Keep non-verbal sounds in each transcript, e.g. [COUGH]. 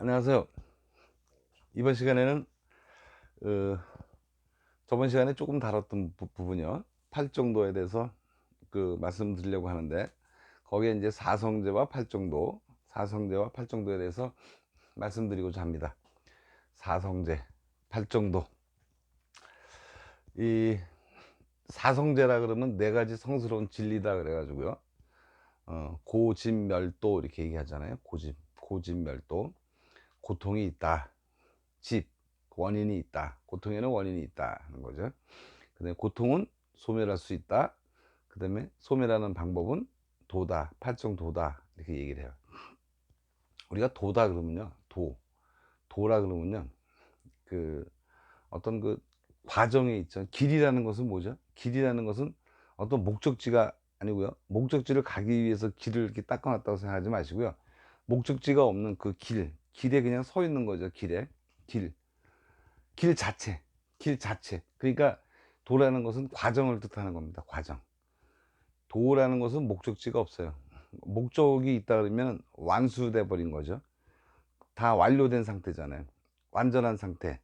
안녕하세요. 이번 시간에는 어, 저번 시간에 조금 다뤘던 부, 부분이요. 팔정도에 대해서 그 말씀드리려고 하는데 거기에 이제 사성제와 팔정도, 사성제와 팔정도에 대해서 말씀드리고자 합니다. 사성제, 팔정도. 이 사성제라 그러면 네 가지 성스러운 진리다 그래가지고요. 어, 고집멸도 이렇게 얘기하잖아요. 고집, 고집멸도. 고통이 있다. 집, 원인이 있다. 고통에는 원인이 있다. 하는 거죠. 그 다음에 고통은 소멸할 수 있다. 그 다음에 소멸하는 방법은 도다. 팔정 도다. 이렇게 얘기를 해요. 우리가 도다 그러면요. 도. 도라 그러면요. 그 어떤 그 과정에 있죠. 길이라는 것은 뭐죠? 길이라는 것은 어떤 목적지가 아니고요. 목적지를 가기 위해서 길을 이렇게 닦아놨다고 생각하지 마시고요. 목적지가 없는 그 길, 길에 그냥 서 있는 거죠. 길에. 길. 길 자체. 길 자체. 그러니까 도라는 것은 과정을 뜻하는 겁니다. 과정. 도라는 것은 목적지가 없어요. 목적이 있다 그러면 완수돼 버린 거죠. 다 완료된 상태잖아요. 완전한 상태.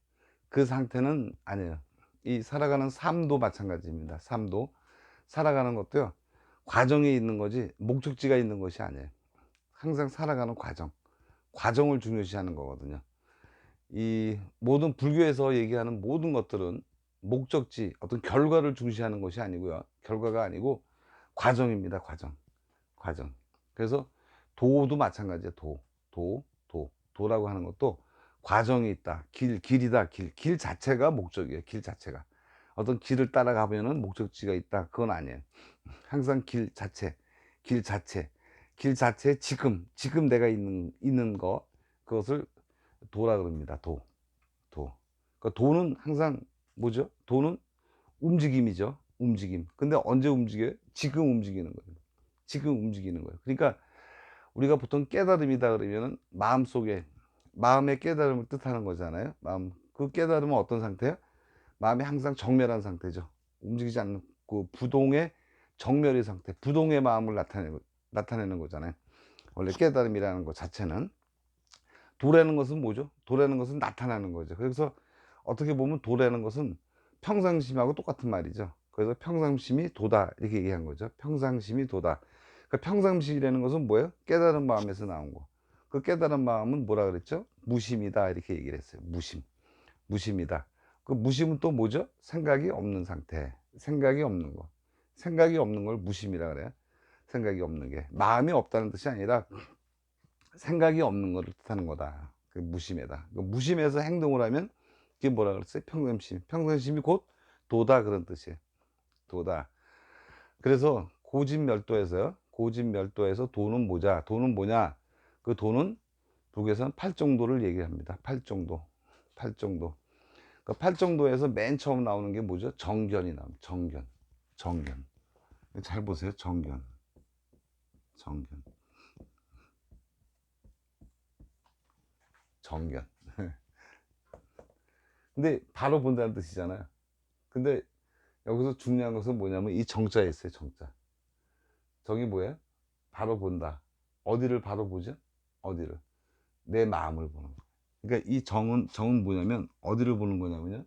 그 상태는 아니에요. 이 살아가는 삶도 마찬가지입니다. 삶도. 살아가는 것도요. 과정에 있는 거지 목적지가 있는 것이 아니에요. 항상 살아가는 과정. 과정을 중요시하는 거거든요. 이 모든 불교에서 얘기하는 모든 것들은 목적지, 어떤 결과를 중시하는 것이 아니고요. 결과가 아니고 과정입니다. 과정. 과정. 그래서 도도 마찬가지예요. 도. 도. 도. 도라고 하는 것도 과정이 있다. 길, 길이다. 길. 길 자체가 목적이에요. 길 자체가. 어떤 길을 따라가면은 목적지가 있다. 그건 아니에요. 항상 길 자체. 길 자체. 길 자체 지금 지금 내가 있는 있는 거 그것을 도라 그럽니다. 도. 도. 그러니까 도는 항상 뭐죠? 도는 움직임이죠. 움직임. 근데 언제 움직여요? 지금 움직이는 거예요. 지금 움직이는 거예요. 그러니까 우리가 보통 깨달음이다 그러면은 마음 속에 마음의 깨달음을 뜻하는 거잖아요. 마음 그 깨달음은 어떤 상태예요? 마음이 항상 정멸한 상태죠. 움직이지 그 부동의 정멸의 상태, 부동의 마음을 나타내고 나타내는 거잖아요. 원래 깨달음이라는 것 자체는 도라는 것은 뭐죠? 도라는 것은 나타나는 거죠. 그래서 어떻게 보면 도라는 것은 평상심하고 똑같은 말이죠. 그래서 평상심이 도다 이렇게 얘기한 거죠. 평상심이 도다. 그러니까 평상심이라는 것은 뭐예요? 깨달은 마음에서 나온 거. 그 깨달은 마음은 뭐라 그랬죠? 무심이다 이렇게 얘기를 했어요. 무심. 무심이다. 그 무심은 또 뭐죠? 생각이 없는 상태. 생각이 없는 거. 생각이 없는 걸 무심이라 그래요. 생각이 없는 게 마음이 없다는 뜻이 아니라 생각이 없는 것을 뜻하는 거다. 그 무심에다. 그 무심해서 행동을 하면 그게 뭐라 그랬어요? 평상심. 평상심이 곧 도다 그런 뜻이에요. 도다. 그래서 고집멸도에서 고집멸도에서 도는 뭐자? 도는 뭐냐? 그 도는 북에서는 팔 정도를 얘기합니다. 팔 정도. 팔 정도. 그 팔 정도에서 맨 처음 나오는 게 뭐죠? 정견이 나옵니다. 정견. 정견. 잘 보세요. 정견. 정견. 정견. [LAUGHS] 근데 바로 본다는 뜻이잖아요. 근데 여기서 중요한 것은 뭐냐면 이 정자에 있어요. 정자. 정이 뭐예요? 바로 본다. 어디를 바로 보죠? 어디를? 내 마음을 보는 거. 그러니까 이 정은 정은 뭐냐면 어디를 보는 거냐면요.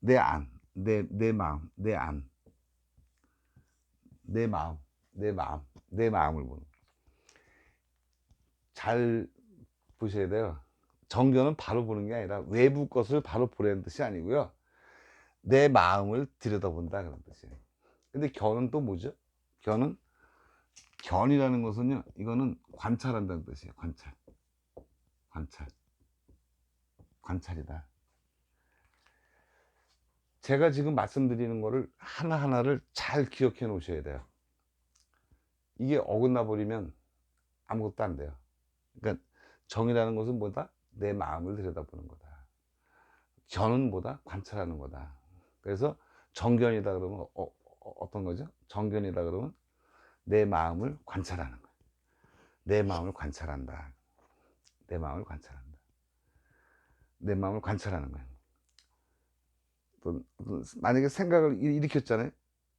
내 안, 내 내 마음, 내 안, 내 마음, 내 마음, 내 마음을 보는. 잘 보셔야 돼요. 정견은 바로 보는 게 아니라 외부 것을 바로 보라는 뜻이 아니고요. 내 마음을 들여다본다 그런 뜻이에요. 근데 견은 또 뭐죠? 견은 견이라는 것은요. 이거는 관찰한다는 뜻이에요. 관찰. 관찰. 관찰이다. 제가 지금 말씀드리는 거를 하나하나를 잘 기억해 놓으셔야 돼요. 이게 어긋나 버리면 아무것도 안 돼요. 그러니까 정이라는 것은 뭐다? 내 마음을 들여다보는 거다. 견은 뭐다? 관찰하는 거다. 그래서 정견이다 그러면 어, 어, 떤 거죠? 정견이다 그러면 내 마음을 관찰하는 거야. 내 마음을 관찰한다. 내 마음을 관찰한다. 내 마음을 관찰하는 거야. 만약에 생각을 일- 일으켰잖아요.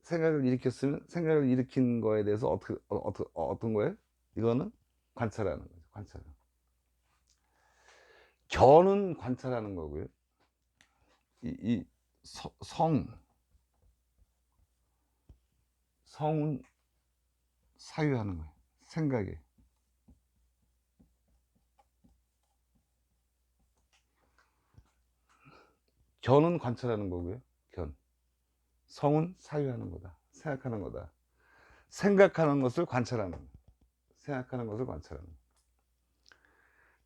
생각을 일으켰으면 생각을 일으킨 거에 대해서 어떻게 어, 어떤 어떤 거예요? 이거는 관찰하는 거죠. 관찰. 견은 관찰하는 거고요. 이, 이 서- 성, 성은 사유하는 거예요. 생각에. 견은 관찰하는 거고요. 견. 성은 사유하는 거다. 생각하는 거다. 생각하는 것을 관찰하는. 생각하는 것을 관찰하는 거예요.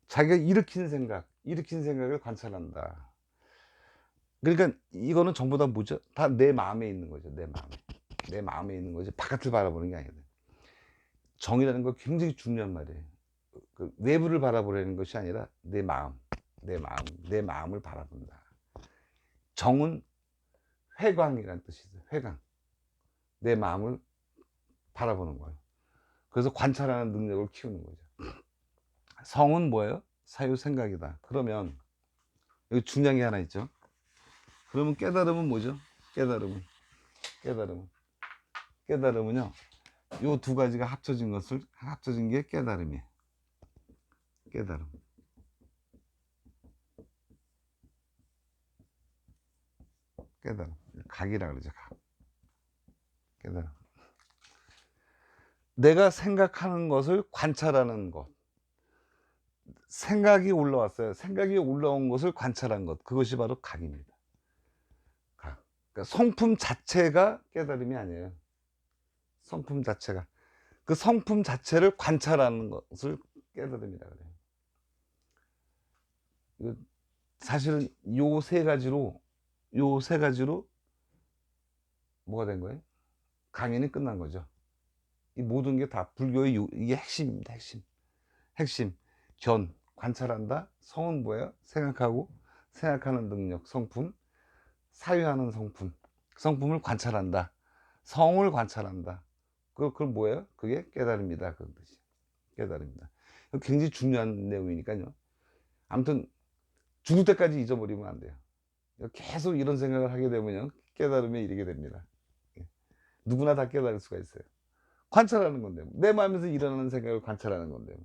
자기가 일으킨 생각, 일으킨 생각을 관찰한다. 그러니까 이거는 전부 다 뭐죠? 다 내 마음에 있는 거죠. 내 마음에. 내 마음에 있는 거지. 바깥을 바라보는 게 아니라. 정이라는 거 굉장히 중요한 말이에요. 그 외부를 바라보려는 것이 아니라 내 마음, 내 마음, 내 마음을 바라본다. 정은 회광이라는 뜻이죠. 회광. 내 마음을 바라보는 거예요. 그래서 관찰하는 능력을 키우는 거죠. 성은 뭐예요? 사유 생각이다. 그러면 여기 중요한 게 하나 있죠. 그러면 깨달음은 뭐죠? 깨달음은 깨달음은 깨달음은요. 요 두 가지가 합쳐진 것을 합쳐진 게 깨달음이에요. 깨달음. 깨달음. 각이라 그러죠. 각. 깨달음. 내가 생각하는 것을 관찰하는 것. 생각이 올라왔어요. 생각이 올라온 것을 관찰한 것. 그것이 바로 각입니다. 각. 그러니까 성품 자체가 깨달음이 아니에요. 성품 자체가. 그 성품 자체를 관찰하는 것을 깨달음이라 그래요. 이거 사실은 요 세 가지로, 요 세 가지로 뭐가 된 거예요? 강연이 끝난 거죠. 이 모든 게 다 불교의 요- 이게 핵심입니다. 핵심. 핵심. 견, 관찰한다. 성은 뭐예요? 생각하고, 생각하는 능력, 성품. 사유하는 성품. 성품을 관찰한다. 성을 관찰한다. 그, 그건 뭐예요? 그게 깨달음이다. 그런 뜻이. 깨달음이다. 굉장히 중요한 내용이니까요. 아무튼, 죽을 때까지 잊어버리면 안 돼요. 계속 이런 생각을 하게 되면요. 깨달음에 이르게 됩니다. 예. 누구나 다 깨달을 수가 있어요. 관찰하는 건데. 내 마음에서 일어나는 생각을 관찰하는 건데.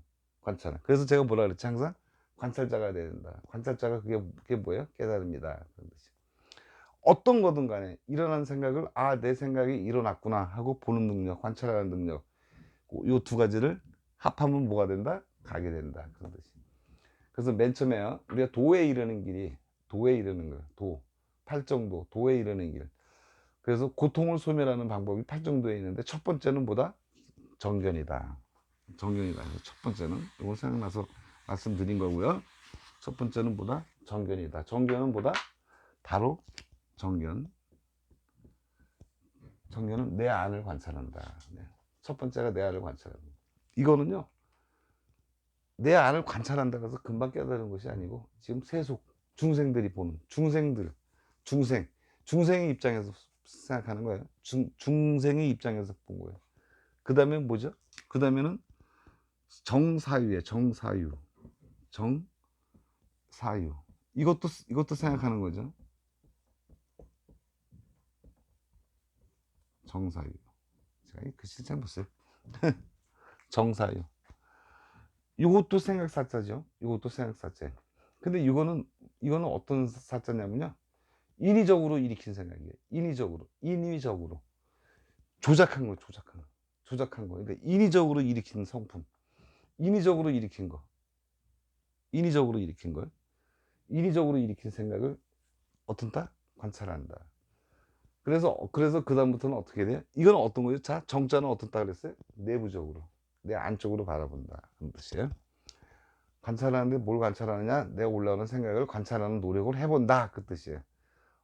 관찰. 그래서 제가 뭐라 그랬지? 항상 관찰자가 돼야 된다. 관찰자가 그게, 그게 뭐예요? 깨달음이다. 어떤 거든 간에 일어난 생각을 아, 내 생각이 일어났구나 하고 보는 능력, 관찰하는 능력. 요 두 가지를 합하면 뭐가 된다? 가게 된다. 그런 뜻이. 그래서 맨 처음에요. 우리가 도에 이르는 길이 도에 이르는 거예요. 도. 팔정도. 도에 이르는 길. 그래서 고통을 소멸하는 방법이 팔정도에 있는데 첫 번째는 뭐다? 정견이다. 정견이다. 첫 번째는 이거 생각나서 말씀드린 거고요. 첫 번째는 뭐다? 정견이다. 정견은 뭐다? 바로 정견. 정견은 내 안을 관찰한다. 네. 첫 번째가 내 안을 관찰한다. 이거는요. 내 안을 관찰한다 그래서 금방 깨달은 것이 아니고 지금 세속 중생들이 보는 중생들 중생 중생의 입장에서 생각하는 거예요. 중, 중생의 입장에서 본 거예요. 그 다음에 뭐죠? 그 다음에는 정사유에 정사유 정사유 이것도 이것도 생각하는 거죠. 정사유 제가 이 글씨 잘 못써요 [LAUGHS] 정사유 이것도 생각 사자죠. 이것도 생각 사자. 근데 이거는 이거는 어떤 사자냐면요. 인위적으로 일으킨 생각이에요. 인위적으로, 인위적으로 조작한 거, 조작한 거, 조작한 거. 그러니까 인위적으로 일으킨 성품, 인위적으로 일으킨 거, 인위적으로 일으킨 걸, 인위적으로 일으킨 생각을 어떤 다 관찰한다. 그래서 그래서 그 다음부터는 어떻게 돼요? 이건 어떤 거죠? 자, 정자는 어떻다 그랬어요? 내부적으로, 내 안쪽으로 바라본다. 그런 뜻이에요. 관찰하는데 뭘 관찰하느냐? 내가 올라오는 생각을 관찰하는 노력을 해본다. 그 뜻이에요.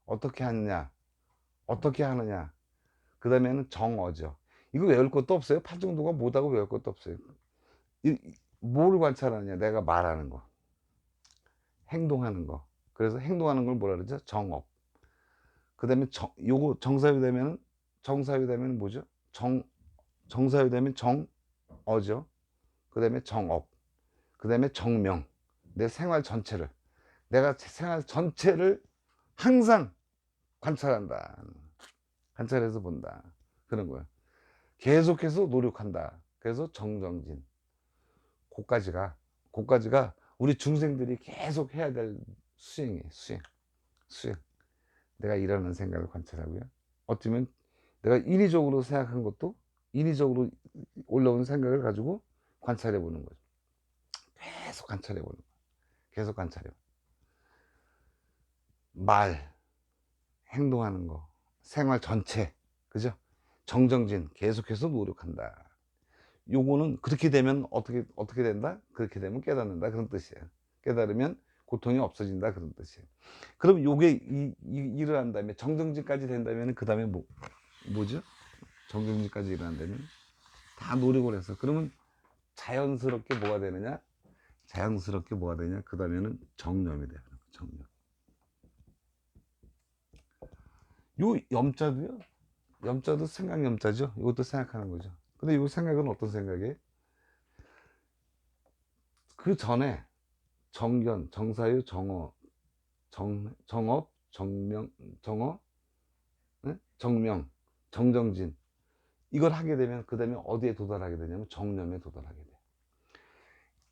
어떻게 하느냐? 어떻게 하느냐? 그 다음에는 정어죠. 이거 외울 것도 없어요. 팔정도가 못하고 외울 것도 없어요. 이, 이- 뭘 관찰하느냐? 내가 말하는 거. 행동하는 거. 그래서 행동하는 걸 뭐라 그러죠? 정업. 그 다음에 정, 요거 정사유 되면은, 정사유 되면 뭐죠? 정, 정사유 되면 정어죠. 그 다음에 정업. 그 다음에 정명. 내 생활 전체를. 내가 제 생활 전체를 항상 관찰한다. 관찰해서 본다. 그런 거예요. 계속해서 노력한다. 그래서 정정진. 고까지가, 고까지가 우리 중생들이 계속 해야 될 수행이에요. 수행. 수행. 내가 일어나는 생각을 관찰하고요. 어쩌면 내가 인위적으로 생각한 것도 인위적으로 올라오는 생각을 가지고 관찰해 보는 거죠. 계속 관찰해 보는 거예요. 계속 관찰해. 말, 행동하는 거, 생활 전체, 그죠? 정정진, 계속해서 노력한다. 요거는 그렇게 되면 어떻게, 어떻게 된다? 그렇게 되면 깨닫는다. 그런 뜻이에요. 깨달으면 고통이 없어진다. 그런 뜻이에요. 그럼 요게 이, 이, 일을 한 다음에 정정진까지 된다면 그 다음에 뭐, 뭐죠? 정정진까지 일어난다면 다 노력을 해서 그러면 자연스럽게 뭐가 되느냐? 자연스럽게 뭐가 되냐? 그 다음에는 정념이 돼요. 정념. 요 염자도요. 염자도 생각 염자죠. 이것도 생각하는 거죠. 근데 이 생각은 어떤 생각이에요? 그 전에 정견, 정사유, 정어, 정, 정업, 정명, 정어, 네? 정명, 정정진 이걸 하게 되면 그 다음에 어디에 도달하게 되냐면 정념에 도달하게 돼요.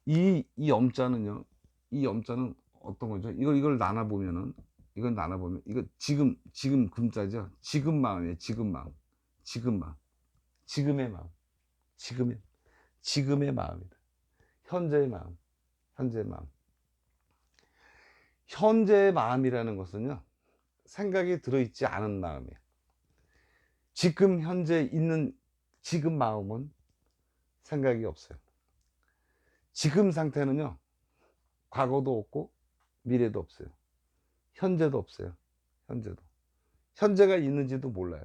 이, 이 염자는요, 이 염자는 어떤 거죠? 이걸, 이걸 나눠보면은, 이걸 나눠보면, 이거 지금, 지금 금자죠? 지금 마음이에요, 지금 마음. 지금 마음. 지금의 마음. 지금의, 지금의 마음이다. 현재의 마음. 현재의 마음. 현재의 마음이라는 것은요, 생각이 들어있지 않은 마음이에요. 지금 현재 있는 지금 마음은 생각이 없어요. 지금 상태는요, 과거도 없고, 미래도 없어요. 현재도 없어요. 현재도. 현재가 있는지도 몰라요.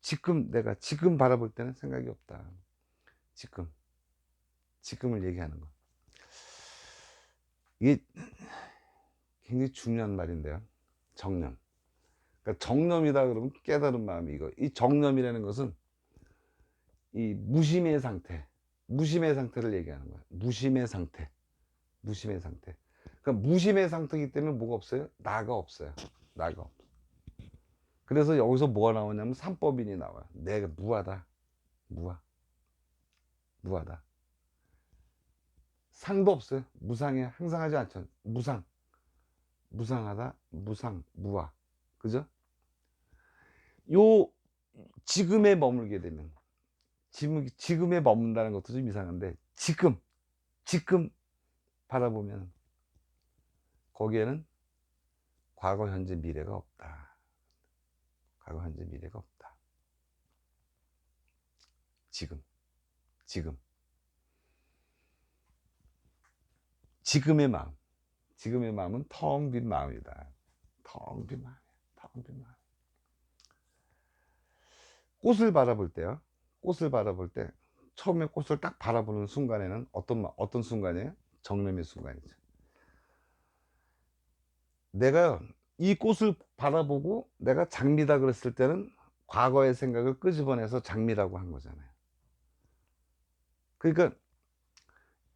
지금 내가 지금 바라볼 때는 생각이 없다. 지금. 지금을 얘기하는 거. 이게 굉장히 중요한 말인데요. 정념. 그러니까 정념이다 그러면 깨달은 마음이 이거. 이 정념이라는 것은 이 무심의 상태, 무심의 상태를 얘기하는 거야. 무심의 상태. 무심의 상태. 그러니까 무심의 상태이기 때문에 뭐가 없어요? 나가 없어요. 나가 없어. 그래서 여기서 뭐가 나오냐면 삼법인이 나와요. 내가 무하다. 무하. 무하다. 상도 없어요. 무상에 항상 하지 않죠. 무상. 무상하다. 무상. 무하. 그죠? 요 지금에 머물게 되면 지금, 지금에 머문다는 것도 좀 이상한데 지금 지금 바라보면 거기에는 과거 현재 미래가 없다. 과거 현재 미래가 없다. 지금. 지금. 지금의 마음. 지금의 마음은 텅 빈 마음이다. 텅 빈 마음이야. 텅 빈 마음. 꽃을 바라볼 때요. 꽃을 바라볼 때 처음에 꽃을 딱 바라보는 순간에는 어떤 마- 어떤 순간이에요? 정념의 순간이죠. 내가 이 꽃을 바라보고 내가 장미다 그랬을 때는 과거의 생각을 끄집어내서 장미라고 한 거잖아요. 그러니까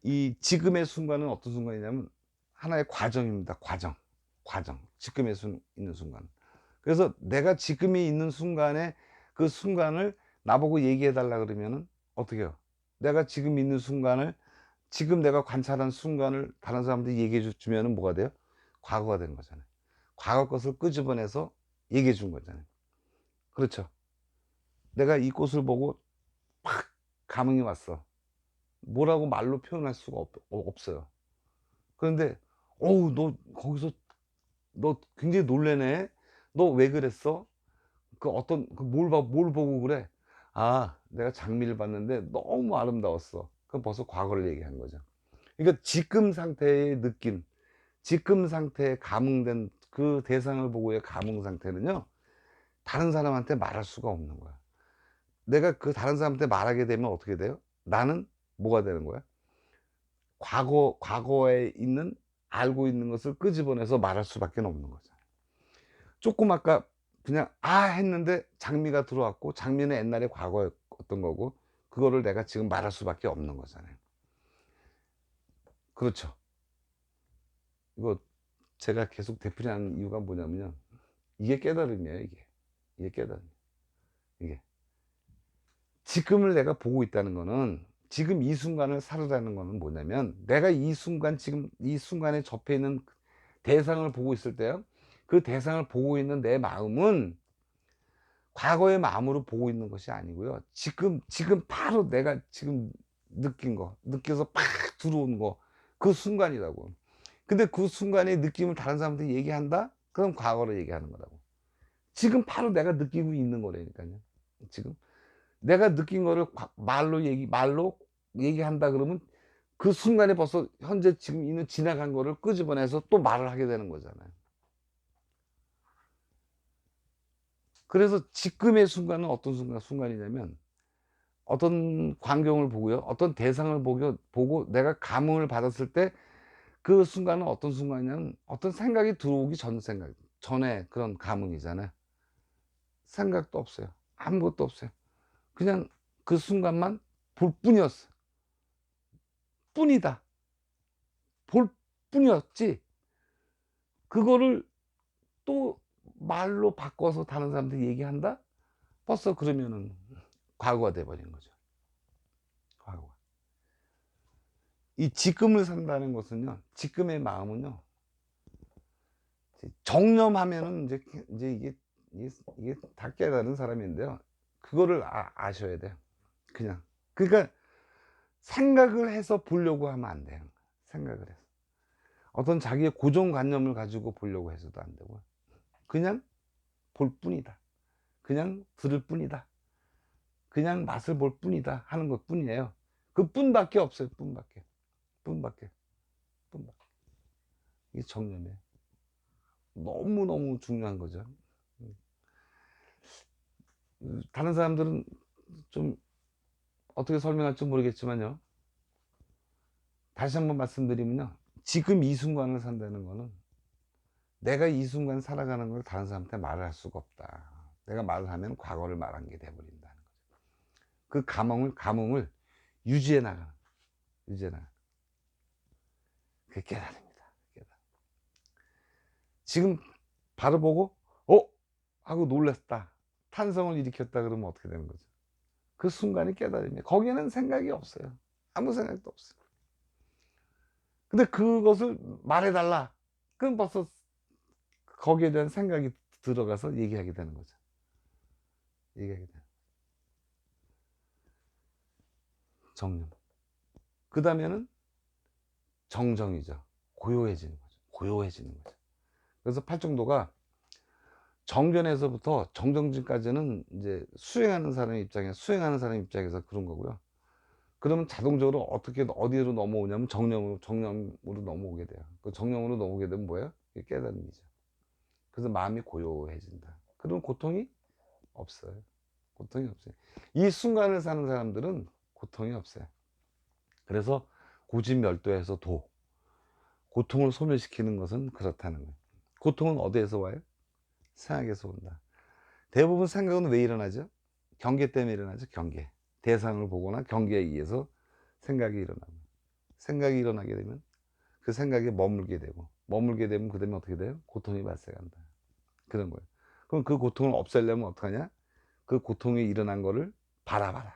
이 지금의 순간은 어떤 순간이냐면 하나의 과정입니다. 과정. 과정. 지금의 순, 있는 순간. 그래서 내가 지금이 있는 순간에 그 순간을 나보고 얘기해 달라 그러면은 어떻게 해요? 내가 지금 있는 순간을 지금 내가 관찰한 순간을 다른 사람들이 얘기해 주면은 뭐가 돼요? 과거가 되는 거잖아요. 과거 것을 끄집어내서 얘기해 준 거잖아요. 그렇죠. 내가 이 꽃을 보고 팍 감흥이 왔어. 뭐라고 말로 표현할 수가 없, 없어요. 그런데 어우 너 거기서 너 굉장히 놀래네. 너 왜 그랬어? 그 어떤 그뭘 봐, 뭘 보고 그래? 아, 내가 장미를 봤는데 너무 아름다웠어. 그럼 벌써 과거를 얘기한 거죠. 그러니까 지금 상태의 느낌, 지금 상태에 감흥된 그 대상을 보고의 감흥 상태는요, 다른 사람한테 말할 수가 없는 거야. 내가 그 다른 사람한테 말하게 되면 어떻게 돼요? 나는 뭐가 되는 거야? 과거, 과거에 있는, 알고 있는 것을 끄집어내서 말할 수밖에 없는 거죠. 조금 아까 그냥 아 했는데 장미가 들어왔고 장미는 옛날에 과거였던 거고 그거를 내가 지금 말할 수밖에 없는 거잖아요. 그렇죠. 이거 제가 계속 되풀이하는 이유가 뭐냐면요. 이게 깨달음이에요, 이게. 이게 깨달음. 이게. 지금을 내가 보고 있다는 거는 지금 이 순간을 살으라는 거는 뭐냐면 내가 이 순간 지금 이 순간에 접해 있는 대상을 보고 있을 때요. 그 대상을 보고 있는 내 마음은 과거의 마음으로 보고 있는 것이 아니고요. 지금 지금 바로 내가 지금 느낀 거, 느껴서 팍 들어온 거, 그 순간이라고. 근데 그 순간의 느낌을 다른 사람한테 얘기한다? 그럼 과거로 얘기하는 거라고. 지금 바로 내가 느끼고 있는 거라니까요. 지금 내가 느낀 거를 과- 말로 얘기 말로 얘기한다 그러면 그 순간에 벌써 현재 지금 있는 지나간 거를 끄집어내서 또 말을 하게 되는 거잖아요. 그래서 지금의 순간은 어떤 순간 순간이냐면 어떤 광경을 보고요, 어떤 대상을 보고 보고 내가 감흥을 받았을 때 그 순간은 어떤 순간이냐면 어떤 생각이 들어오기 전 생각 전에 그런 감흥이잖아요. 생각도 없어요. 아무것도 없어요. 그냥 그 순간만 볼 뿐이었어. 뿐이다. 볼 뿐이었지. 그거를 또 말로 바꿔서 다른 사람한테 얘기한다? 벌써 그러면은 과거가 돼버린 거죠. 과거. 이 지금을 산다는 것은요, 지금의 마음은요, 정념하면은 이제, 이제 이게, 이게, 이게 다 깨달은 사람인데요. 그거를 아, 아셔야 돼요. 그냥. 그러니까 생각을 해서 보려고 하면 안 돼요. 생각을 해서. 어떤 자기의 고정관념을 가지고 보려고 해서도 안 되고. 그냥 볼 뿐이다. 그냥 들을 뿐이다. 그냥 맛을 볼 뿐이다 하는 것 뿐이에요. 그 뿐밖에 없어요. 뿐밖에. 뿐밖에. 뿐밖에. 이게 정념이에요. 너무너무 중요한 거죠. 음, 다른 사람들은 좀 어떻게 설명할지 모르겠지만요. 다시 한번 말씀드리면요. 지금 이 순간을 산다는 거는 내가 이 순간 살아가는 걸 다른 사람한테 말을 할 수가 없다. 내가 말을 하면 과거를 말한 게 돼버린다는 거죠. 그 감흥을, 감흥을 유지해 나가는. 유지해 나가는. 그게 깨달음입니다. 깨달음. 지금 바로 보고, 어? 하고 놀랐다. 탄성을 일으켰다 그러면 어떻게 되는 거죠? 그 순간이 깨달음이에요. 거기에는 생각이 없어요. 아무 생각도 없어요. 근데 그것을 말해달라. 그럼 벌써 거기에 대한 생각이 들어가서 얘기하게 되는 거죠. 얘기하게 되는 정념. 그 다음에는 정정이죠. 고요해지는 거죠. 고요해지는 거죠. 그래서 팔정도가 정견에서부터 정정진까지는 이제 수행하는 사람 입장에 수행하는 사람 입장에서 그런 거고요. 그러면 자동적으로 어떻게 어디로 넘어오냐면 정념으로 정념으로 넘어오게 돼요. 그 정념으로 넘어오게 되면? 이게 깨달음이죠. 그래서 마음이 고요해진다. 그럼 고통이 없어요. 고통이 없어요. 이 순간을 사는 사람들은 고통이 없어요. 그래서 고집멸도에서 도 고통을 소멸시키는 것은 그렇다는 거예요. 고통은 어디에서 와요? 생각에서 온다. 대부분 생각은 왜 일어나죠? 경계 때문에 일어나죠. 경계. 대상을 보거나 경계에 의해서 생각이 일어나고 생각이 일어나게 되면 그 생각에 머물게 되고 머물게 되면 그 다음에 어떻게 돼요? 고통이 발생한다. 그런 거예요. 그럼 그 고통을 없애려면 어떡하냐? 그 고통이 일어난 거를 바라봐라.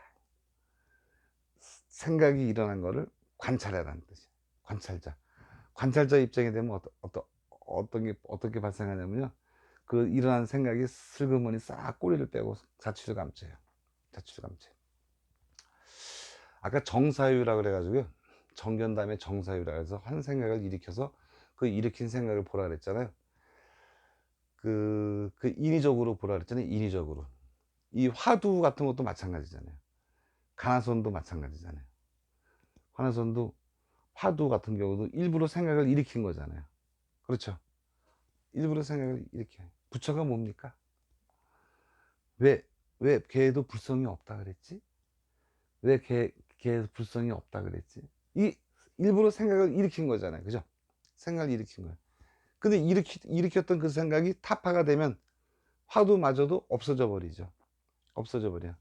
생각이 일어난 거를 관찰해라는 뜻이에요. 관찰자. 관찰자 입장이 되면 어떤, 어떤, 어떤 게, 어떻게 발생하냐면요. 그 일어난 생각이 슬그머니 싹 꼬리를 빼고 자취를 감춰요. 자취를 감춰요. 아까 정사유라 그래가지고요. 정견 다음에 정사유라 해서 한 생각을 일으켜서 그 일으킨 생각을 보라 그랬잖아요. 그, 그 인위적으로 보라 그랬잖아요. 인위적으로. 이 화두 같은 것도 마찬가지잖아요. 가나선도 마찬가지잖아요. 가나선도 화두 같은 경우도 일부러 생각을 일으킨 거잖아요. 그렇죠. 일부러 생각을 일으켜. 부처가 뭡니까? 왜, 왜 걔도 불성이 없다 그랬지? 왜 걔, 걔 불성이 없다 그랬지? 이 일부러 생각을 일으킨 거잖아요. 그죠? 생각을 일으킨 거예요. 근데 일으키, 일으켰던 그 생각이 타파가 되면 화두마저도 없어져 버리죠. 없어져 버려.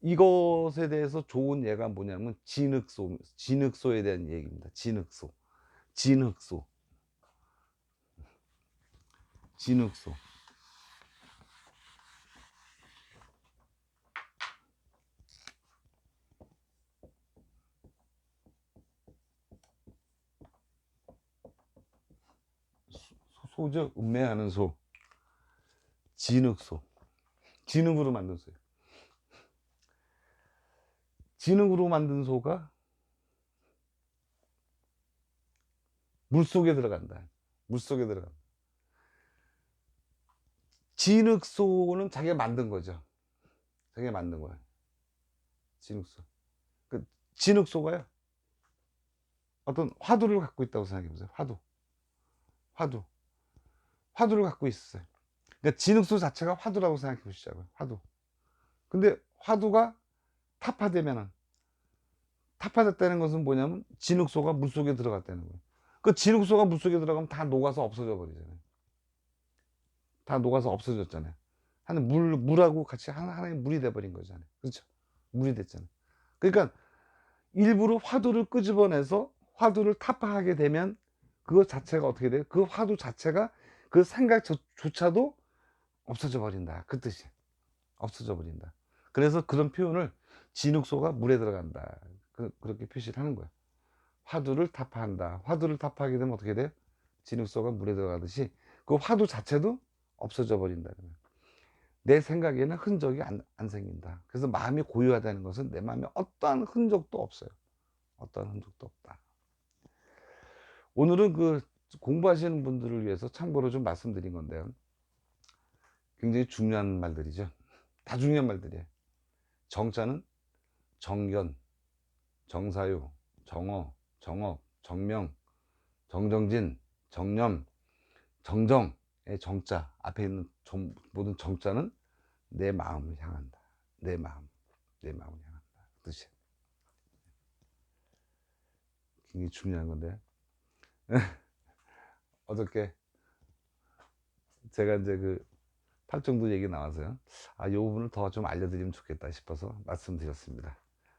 이것에 대해서 좋은 예가 뭐냐면 진흙소, 진흙소에 대한 얘기입니다. 진흙소. 진흙소. 진흙소. 소적 음매하는 소. 진흙소. 진흙으로 만든 소예요. 진흙으로 만든 소가 물속에 들어간다. 물속에 들어간다. 진흙소는 자기가 만든 거죠. 자기가 만든 거예요. 진흙소. 그 진흙소가요. 어떤 화두를 갖고 있다고 생각해 보세요. 화두. 화두. 화두를 갖고 있어요. 그러니까 진흙소 자체가 화두라고 생각해 보시자고요. 화두. 근데 화두가 타파되면은 타파됐다는 것은 뭐냐면 진흙소가 물속에 들어갔다는 거예요. 그 진흙소가 물속에 들어가면 다 녹아서 없어져 버리잖아요. 다 녹아서 없어졌잖아요. 하는 물 물하고 같이 하나 하나의 물이 돼 버린 거잖아요. 그렇죠? 물이 됐잖아요. 그러니까 일부러 화두를 끄집어내서 화두를 타파하게 되면 그것 자체가 어떻게 돼요? 그 화두 자체가 그 생각조차도 없어져 버린다. 그 뜻이 없어져 버린다. 그래서 그런 표현을 진흙소가 물에 들어간다. 그, 그렇게 표시를 하는 거예요. 화두를 타파한다. 화두를 타파하게 되면 어떻게 돼요? 진흙소가 물에 들어가듯이 그 화두 자체도 없어져 버린다. 내 생각에는 흔적이 안, 안 생긴다. 그래서 마음이 고요하다는 것은 내 마음에 어떠한 흔적도 없어요. 어떠한 흔적도 없다. 오늘은 그 공부하시는 분들을 위해서 참고로 좀 말씀드린 건데요. 굉장히 중요한 말들이죠. 다 중요한 말들이에요. 정자는 정견, 정사유, 정어, 정업, 정명, 정정진, 정념, 정정의 정자 앞에 있는 정, 모든 정자는 내 마음을 향한다. 내 마음, 내 마음을 향한다. 그 뜻이에요. 굉장히 중요한 건데 [LAUGHS] 어저께 제가 이제 그 팔정도 얘기 나와서요. 아, 이 부분을 더 좀 알려드리면 좋겠다 싶어서 말씀드렸습니다.